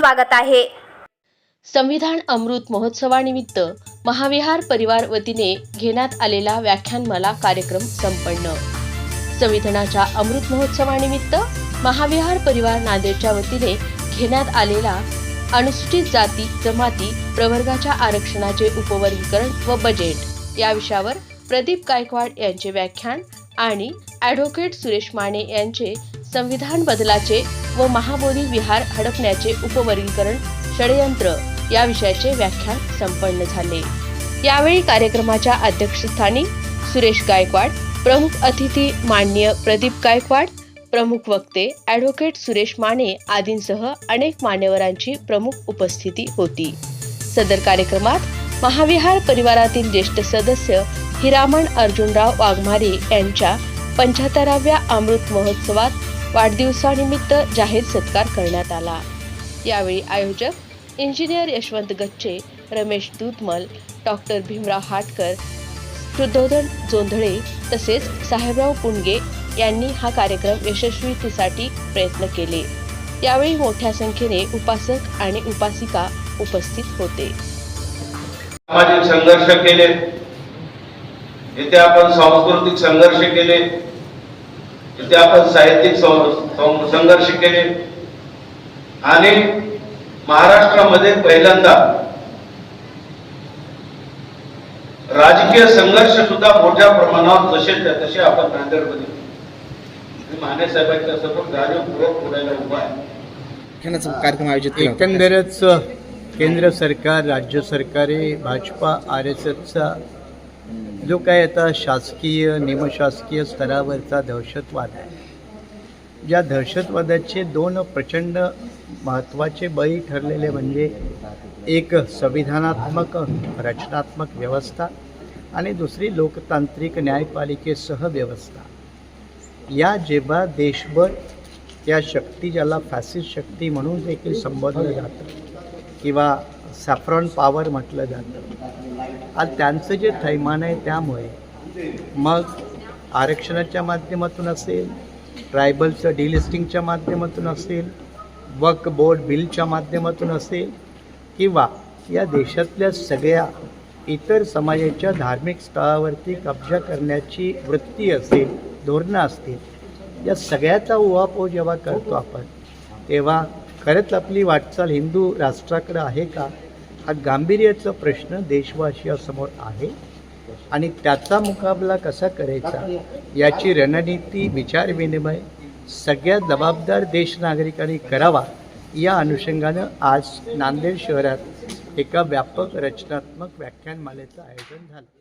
स्वागत आहे. संविधान अमृत महोत्सवानिमित्त महाविहार परिवार वतीने घेण्यात आलेला व्याख्यानमाला कार्यक्रम संपन्न. संविधानाच्या अमृत महोत्सवानिमित्त महाविहार परिवार नांदेडच्या वतीने घेण्यात आलेला अनुसूचित जाती जमाती प्रवर्गाच्या आरक्षणाचे उपवर्गीकरण व बजेट या विषयावर प्रदीप गायकवाड यांचे व्याख्यान आणि ॲडव्होकेट सुरेश माने यांचे संविधान बदलाचे व महाबोधी विहार हडपण्याचे उपवर्गीकरण षडयंत्र या विषयाचे व्याख्यान संपन्न झाले. यावेळी कार्यक्रमाच्या अध्यक्षस्थानी सुरेश गायकवाड प्रमुख अतिथी माननीय प्रदीप गायकवाड प्रमुख वक्ते ॲडव्होकेट सुरेश माने आदींसह अनेक मान्यवरांची प्रमुख उपस्थिती होती. सदर कार्यक्रमात महाविहार परिवारातील ज्येष्ठ सदस्य हिरामण अर्जुनराव वाघमारे यांच्या पंच्याहत्तराव्या अमृत महोत्सवात वाढदिवसानिमित्त जाहीर सत्कार करण्यात आला. यावेळी आयोजक इंजिनियर यशवंत गच्चे रमेश दूधमल डॉक्टर भीमराव हाटकर शुद्धोधन जोंधळे तसेच साहेबराव पुणगे यांनी हा कार्यक्रम यशस्वीतेसाठी प्रयत्न केले. यावेळी मोठ्या संख्येने उपासक आणि उपासिका उपस्थित होते. सामाजिक संघर्ष केले. येथे आपण सांस्कृतिक संघर्ष केले. इथे आपण साहित्यिक संघर्ष केले आणि महाराष्ट्रामध्ये पहिल्यांदा राजकीय संघर्ष सुद्धा मोठ्या प्रमाणावर जसे तसे आपण नांदेडमध्ये मी माने साहेबांच्या समोर जाणीवपूर्वक बोलायला उभा आहे व्याख्यानाचा कार्यक्रम आयोजित. एकंदरच केंद्र सरकार राज्य सरकारे भाजपा आर एस एसचा जो काय आता शासकीय निमशासकीय स्तरावरचा दहशतवाद आहे. ज्या दहशतवादाचे दोन प्रचंड महत्त्वाचे बळी ठरलेले म्हणजे एक संविधानात्मक रचनात्मक व्यवस्था आणि दुसरी लोकतांत्रिक न्यायपालिकेसह व्यवस्था. या जेव्हा देशभर त्या शक्ती ज्याला फॅसिस्ट शक्ती म्हणून देखील संबोधलं जातं किंवा सॅफ्रॉन पॉवर म्हटलं जातं. आज त्यांचं जे थैमान आहे त्यामुळे मग आरक्षणाच्या माध्यमातून असेल ट्रायबलचं डिलिस्टिंगच्या माध्यमातून असेल वक बोर्ड बिलच्या माध्यमातून असेल किंवा या देशातल्या सगळ्या इतर समाजाच्या धार्मिक स्थळावरती कब्जा करण्याची वृत्ती असेल धोरणं असतील या सगळ्याचा उहापोह जेव्हा करतो आपण तेव्हा खरंच आपली वाटचाल हिंदू राष्ट्राकडं आहे का? हा गांभीर्याचा प्रश्न देशवासियासमोर आहे. आणि त्याचा मुकाबला कसा करायचा याची रणनीती विचारविनिमय सगळ्या जबाबदार देश नागरिकांनी करावा या अनुषंगानं आज नांदेड शहरात एका व्यापक रचनात्मक व्याख्यानमालेचं आयोजन झालं.